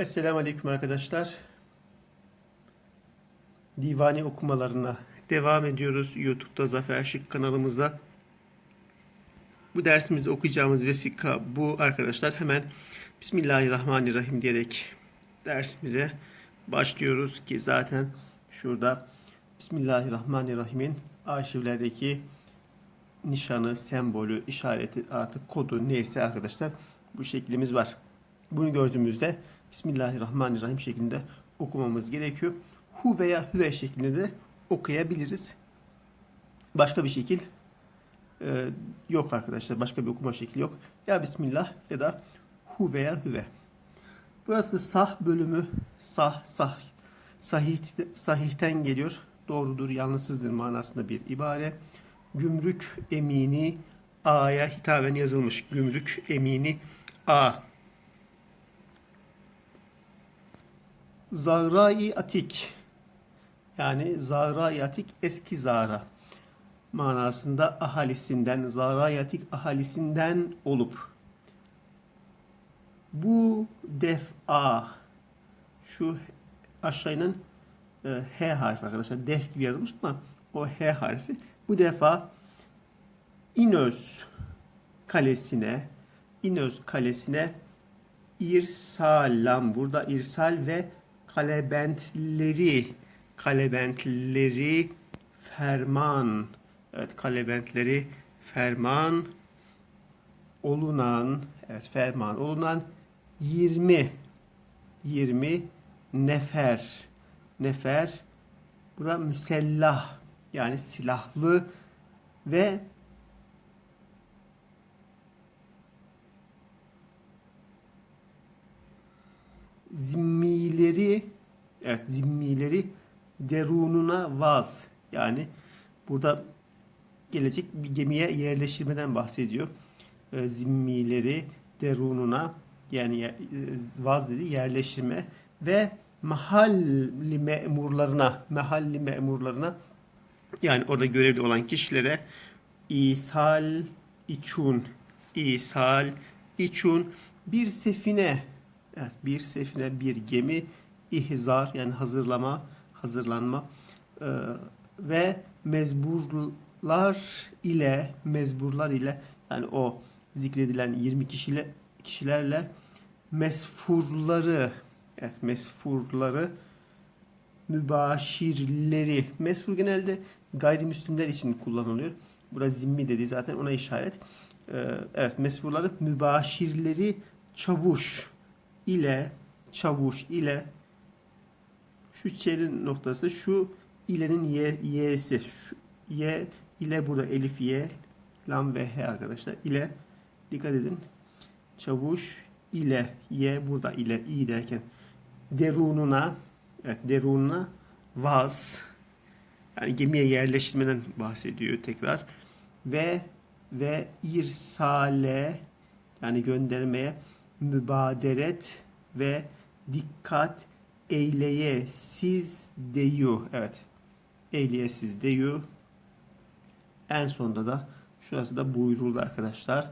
Esselamu Aleyküm arkadaşlar. Divani okumalarına devam ediyoruz. YouTube'da Zafer Şık kanalımızda. Bu dersimizde okuyacağımız vesika bu arkadaşlar. Hemen Bismillahirrahmanirrahim diyerek dersimize başlıyoruz ki zaten şurada Bismillahirrahmanirrahim'in arşivlerdeki nişanı, sembolü, işareti, artık kodu neyse arkadaşlar bu şeklimiz var. Bunu gördüğümüzde Bismillahirrahmanirrahim şeklinde okumamız gerekiyor. Hu veya hüve şeklinde de okuyabiliriz. Başka bir şekil e, yok arkadaşlar. Başka bir okuma şekli yok. Ya Bismillah ya da hu veya hüve. Burası sah bölümü sah sah sahih sahihten geliyor. Doğrudur, yanlışsızdır manasında bir ibare. Gümrük emini A'ya hitaben yazılmış. Gümrük emini A. Zahra-i Atik. Yani Zahra-i Atik eski Zahra. Manasında ahalisinden, Zahra-i Atik ahalisinden olup bu defa şu aşağının e, H harfi arkadaşlar def gibi yazılmış ama o H harfi bu defa İnöz kalesine İnöz kalesine irsalam burada irsal ve kalebentleri kalebentleri ferman. Evet kalebentleri ferman olunan evet ferman olunan 20 20 nefer. Nefer burada müsellah yani silahlı ve zimmileri evet zimmileri derununa vaz yani burada gelecek bir gemiye yerleştirmeden bahsediyor. E, zimmileri derununa yani e, vaz dedi yerleştirme ve mahalli memurlarına mahalli memurlarına yani orada görevli olan kişilere ishal içun ishal içun bir sefine evet, bir sefine bir gemi ihzar yani hazırlama hazırlanma e, ve mezburlar ile mezburlar ile yani o zikredilen 20 kişiyle kişilerle mesfurları evet mesfurları mübaşirleri mesfur genelde gayrimüslimler için kullanılıyor. Burada zimmi dedi zaten ona işaret. Ee, evet mesfurları mübaşirleri çavuş ile çavuş ile şu çelin noktası şu ilenin y, y'si şu y ile burada elif y lam ve h arkadaşlar ile dikkat edin çavuş ile y burada ile i derken derununa evet derununa vaz yani gemiye yerleştirmeden bahsediyor tekrar ve ve irsale yani göndermeye mübaderet ve dikkat eyleye siz deyu. Evet. Eyleye siz deyu. En sonunda da şurası da buyuruldu arkadaşlar.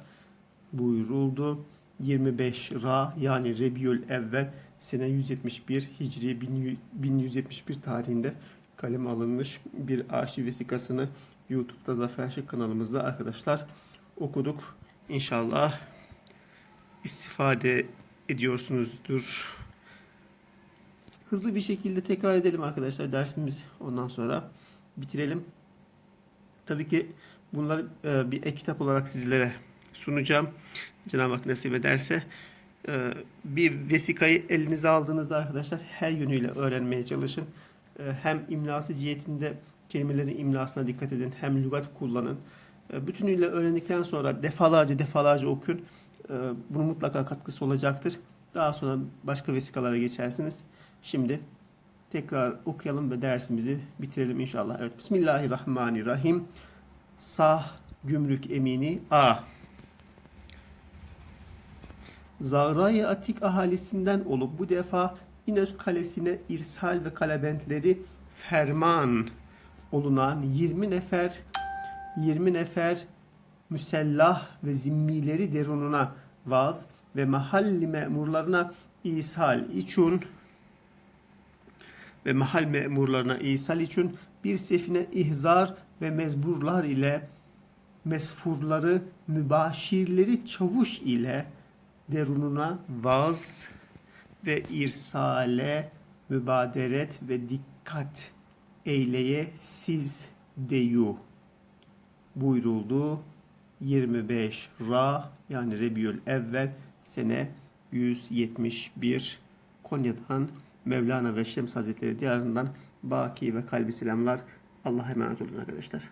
Buyuruldu. 25 Ra yani Rebiül Evvel sene 171 Hicri 1171 tarihinde kalem alınmış bir arşiv vesikasını YouTube'da Zafer Şık kanalımızda arkadaşlar okuduk. İnşallah istifade ediyorsunuzdur. Hızlı bir şekilde tekrar edelim arkadaşlar dersimizi. Ondan sonra bitirelim. Tabii ki bunları e, bir e-kitap olarak sizlere sunacağım. Cenab-ı Hak nasip ederse. E, bir vesikayı elinize aldığınızda arkadaşlar her yönüyle öğrenmeye çalışın. E, hem imlası cihetinde kelimelerin imlasına dikkat edin. Hem lügat kullanın. Bütünüyle öğrendikten sonra defalarca defalarca okuyun. E, bunun mutlaka katkısı olacaktır. Daha sonra başka vesikalara geçersiniz. Şimdi tekrar okuyalım ve dersimizi bitirelim inşallah. Evet. Bismillahirrahmanirrahim. Sah gümrük emini A. Zahra-i Atik ahalisinden olup bu defa İnöz kalesine irsal ve kalebentleri ferman olunan 20 nefer 20 nefer müsellah ve zimmileri derununa vaz ve mahalli memurlarına ishal için ve mahal memurlarına ishal için bir sefine ihzar ve mezburlar ile mesfurları mübaşirleri çavuş ile derununa vaz ve irsale mübaderet ve dikkat eyleye siz deyu buyuruldu. 25 Ra yani Rebiyül Evvel sene 171 Konya'dan Mevlana ve Şems Hazretleri diyarından Baki ve kalbi selamlar. Allah'a emanet olun arkadaşlar.